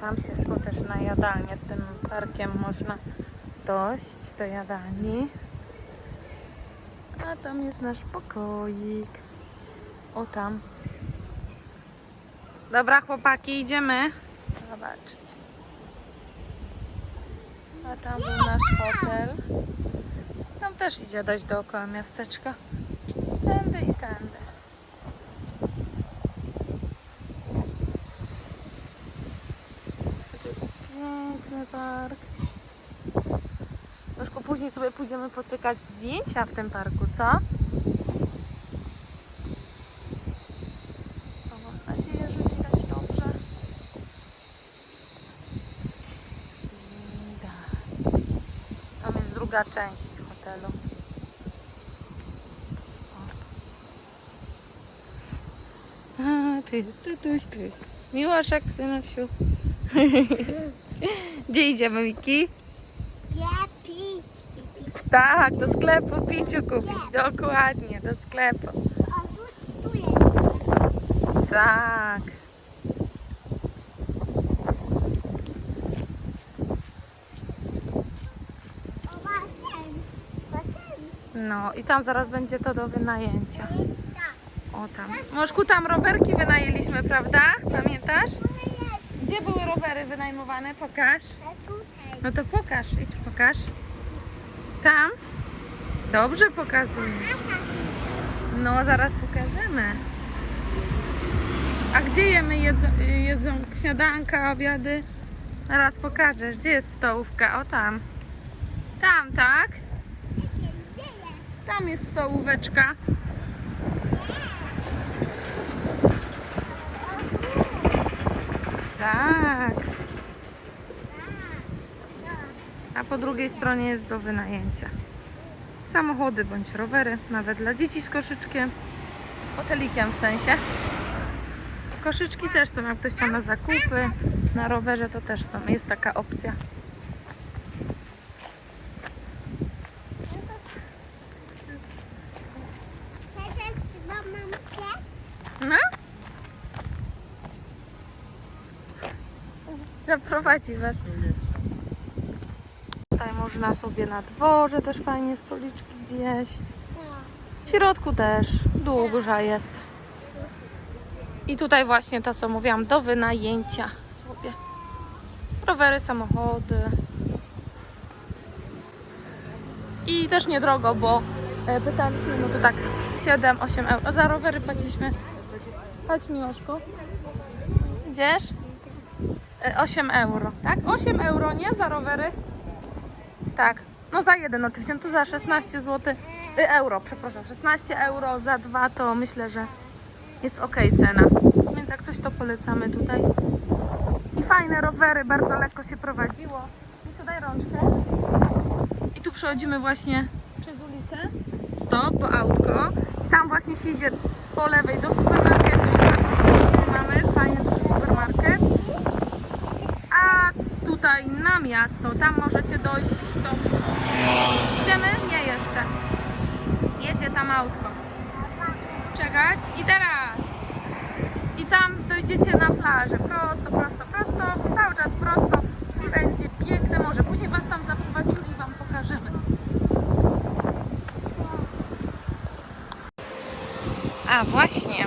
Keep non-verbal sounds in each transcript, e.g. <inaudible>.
Tam się szło też na jadalnię. Tym parkiem można dojść do jadalni. A tam jest nasz pokoik. O tam. Dobra, chłopaki, idziemy. Zobaczcie. A tam był nasz hotel. Tam też idzie dojść dookoła miasteczka. Tędy i tędy. To jest piękny park. Troszkę później sobie pójdziemy pocykać zdjęcia w tym parku, co? Mam nadzieję, że widać dobrze. Tam jest druga część hotelu. O. A, tu jest tu jest Miłoszek, synusiu. <laughs> Gdzie idziemy, Miki? Tak, do sklepu piciu kupić, dokładnie, do sklepu. Tu, jest. Tak. No i tam zaraz będzie to do wynajęcia. O tam. Moszku, tam rowerki wynajęliśmy, prawda? Pamiętasz? Gdzie były rowery wynajmowane? Pokaż. No to pokaż, idź pokaż. Tam? Dobrze pokazuję. No, zaraz pokażemy. A gdzie jemy jedzą, jedzą śniadanka, obiady? Zaraz pokażesz. Gdzie jest stołówka? O tam. Tam, tak? Tam jest stołóweczka. Tak. A po drugiej stronie jest do wynajęcia. Samochody bądź rowery, nawet dla dzieci z koszyczkiem. Hotelikiem w sensie. Koszyczki też są, jak ktoś chciał na zakupy. Na rowerze to też są. Jest taka opcja. No? Zaprowadzi was. Można sobie na dworze też fajnie stoliczki zjeść. W środku też duża jest. I tutaj właśnie to, co mówiłam, do wynajęcia sobie. Rowery, samochody. I też niedrogo, bo e, pytaliśmy, no to tak 7-8 euro. Za rowery płaciliśmy. Chodź Miłoszku. Idziesz? E, 8 euro, tak? 8 euro, nie? Za rowery? Tak. No za jeden oczywiście, no to za 16 zł. Y, euro, przepraszam. 16 euro za dwa to myślę, że jest ok cena. Więc jak coś to polecamy tutaj. I fajne rowery, bardzo lekko się prowadziło. I daj rączkę. I tu przechodzimy właśnie przez ulicę. Stop, po autko. Tam właśnie się idzie po lewej do supermarketu. Bardzo mamy, fajny duży supermarket. A tutaj na miasto, tam możecie dojść do... Idziemy? Nie jeszcze. Jedzie tam autko. Czekać. I teraz. I tam dojdziecie na plażę. Prosto, prosto, prosto. Cały czas prosto. I będzie piękne morze. Później Was tam zaprowadzimy i Wam pokażemy. A właśnie,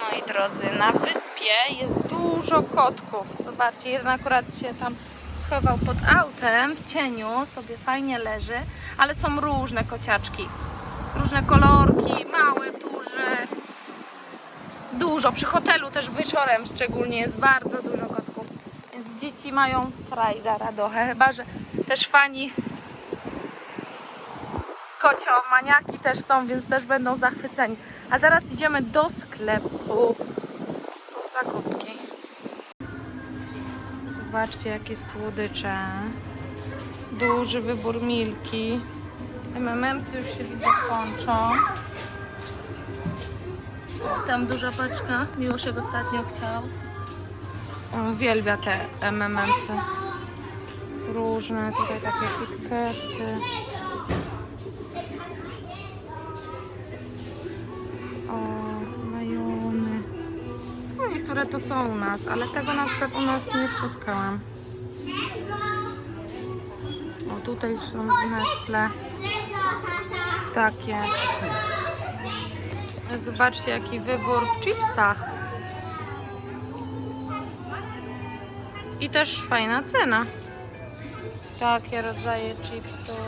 moi drodzy, na wyspie jest dużo kotków. Zobaczcie, jeden akurat się tam schował pod autem w cieniu, sobie fajnie leży, ale są różne kociaczki. Różne kolorki, mały, duży. Dużo. Przy hotelu też wieczorem szczególnie jest bardzo dużo kotków. Więc dzieci mają frajda, radochę. Chyba, że też fani kociomaniaki też są, więc też będą zachwyceni. A teraz idziemy do sklepu po zakupki. Zobaczcie, jakie słodycze. Duży wybór milki. MMMs już się widzę kończą. Tam duża paczka. Miłoszek ostatnio chciał. On uwielbia te MMMsy. Różne, tutaj takie kitkety. To są u nas, ale tego na przykład u nas nie spotkałam. O, tutaj są z Nestle takie. Zobaczcie, jaki wybór w chipsach. I też fajna cena. Takie rodzaje chipsów.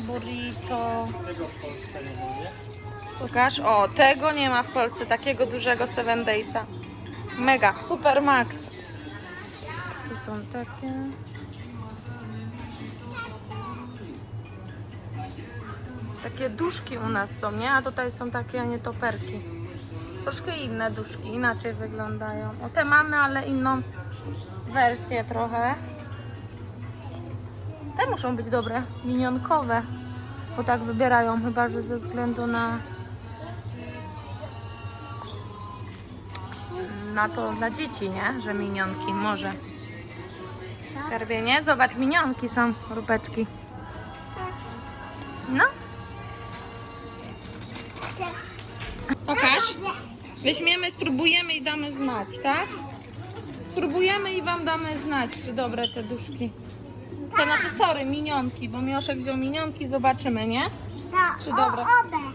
Burrito. Pokaż. O, tego nie ma w Polsce, takiego dużego Seven Daysa. Mega, Super Max. Tu są takie. Takie duszki u nas są, nie? A tutaj są takie nietoperki. Troszkę inne duszki, inaczej wyglądają. O, te mamy, ale inną wersję trochę. Te muszą być dobre, minionkowe. Bo tak wybierają, chyba że ze względu na na to dla dzieci, nie? Że minionki może. Karwienie? Zobacz, minionki są, rupeczki. No. Pokaż. Weźmiemy, spróbujemy i damy znać, tak? Spróbujemy i wam damy znać, czy dobre te duszki. To znaczy, sorry, minionki, bo Mioszek wziął minionki, zobaczymy, nie? Tak, Czy dobre?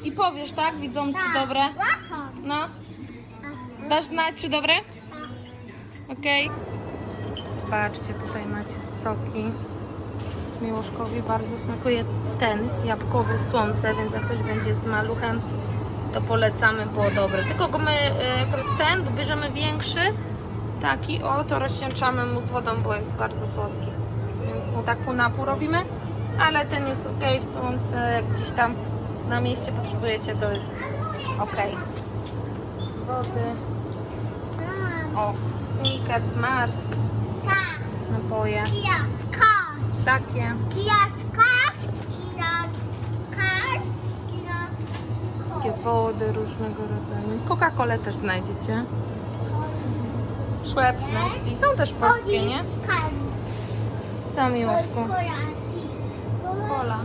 I powiesz, tak? Widzą, czy Tak. dobre? No. Dasz znać, czy dobre? Okej. Zobaczcie, tutaj macie soki. Miłoszkowi bardzo smakuje ten jabłkowy w słomce, więc jak ktoś będzie z maluchem, to polecamy, było dobre. Tylko go my akurat ten, bo bierzemy większy, taki, o, to rozcieńczamy mu z wodą, bo jest bardzo słodki. Więc mu tak pół na pół robimy, ale ten jest ok w słomce, jak gdzieś tam na mieście potrzebujecie, to jest ok. Wody. O, Snickers, Mars, Tak. napoje. Kijaska. Takie. Kijaska. Kijaska. Kijaska. Takie wody różnego rodzaju. Coca-Colę też znajdziecie. Schweppes, Nestle. Są też polskie, nie? Co miłoszku? Cola.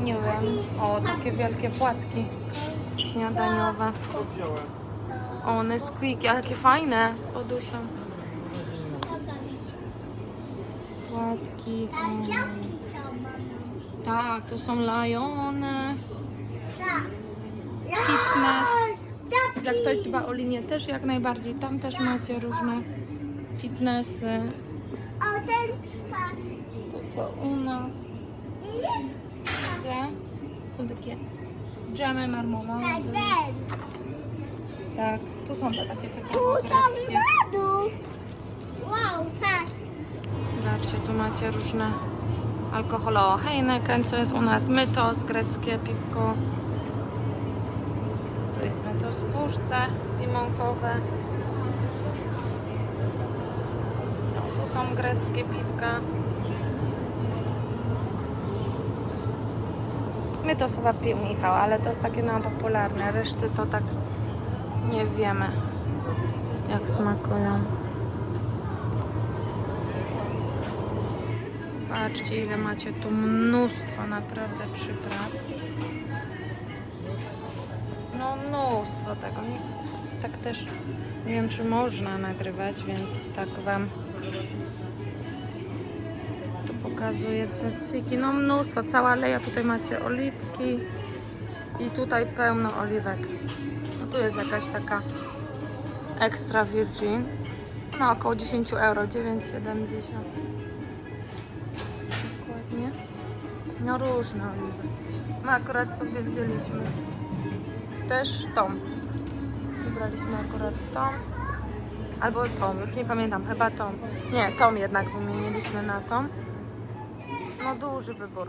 Nie wiem. O, takie wielkie płatki śniadaniowe. O, Nesquik, jakie fajne z podusią. Płatki. Tak, tu są lajony. Fitness. Jak ktoś dba o linię też jak najbardziej. Tam też macie różne fitnessy. To co u nas widzę, są takie dżemy marmolady. Tak. Tak, tu są te takie takie Tu są greckie. Wow, pas. Zobaczcie, tu macie różne alkohole. O, Heineken, co jest u nas mytos, greckie piwko. Tu jest mytos w puszce limonkowe. No, tu są greckie piwka. Mytos chyba pił Michał, ale to jest takie nam popularne. Reszty to tak nie wiemy, jak smakują. Patrzcie, ile macie tu mnóstwo naprawdę przypraw. No mnóstwo tego. Tak też nie wiem, czy można nagrywać, więc tak Wam pokazuję cyki. No mnóstwo, cała leja. Tutaj macie oliwki i tutaj pełno oliwek. No tu jest jakaś taka extra virgin. No około 10 euro, 9,70 dokładnie. No różne oliwy. My akurat sobie wzięliśmy też tą. Wybraliśmy akurat tą. Albo tą, już nie pamiętam, chyba tą. Nie, tą jednak wymieniliśmy na tą. No duży wybór.